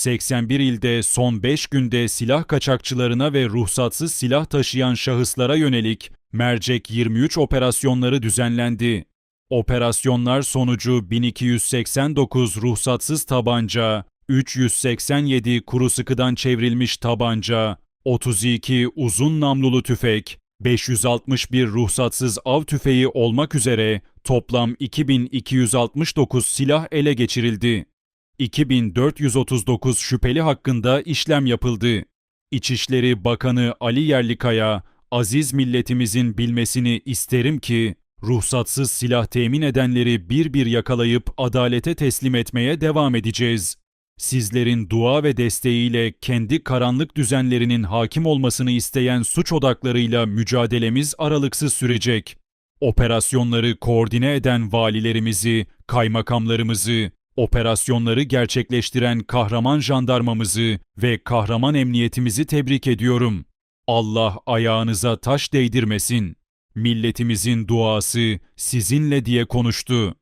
81 ilde son 5 günde silah kaçakçılarına ve ruhsatsız silah taşıyan şahıslara yönelik mercek 23 operasyonları düzenlendi. Operasyonlar sonucu 1289 ruhsatsız tabanca, 387 kuru sıkıdan çevrilmiş tabanca, 32 uzun namlulu tüfek, 561 ruhsatsız av tüfeği olmak üzere toplam 2269 silah ele geçirildi. 2439 şüpheli hakkında işlem yapıldı. İçişleri Bakanı Ali Yerlikaya, aziz milletimizin bilmesini isterim ki, ruhsatsız silah temin edenleri bir bir yakalayıp adalete teslim etmeye devam edeceğiz. Sizlerin dua ve desteğiyle kendi karanlık düzenlerinin hakim olmasını isteyen suç odaklarıyla mücadelemiz aralıksız sürecek. Operasyonları koordine eden valilerimizi, kaymakamlarımızı, operasyonları gerçekleştiren kahraman jandarmamızı ve kahraman emniyetimizi tebrik ediyorum. Allah ayağınıza taş değdirmesin. Milletimizin duası sizinle diye konuştu.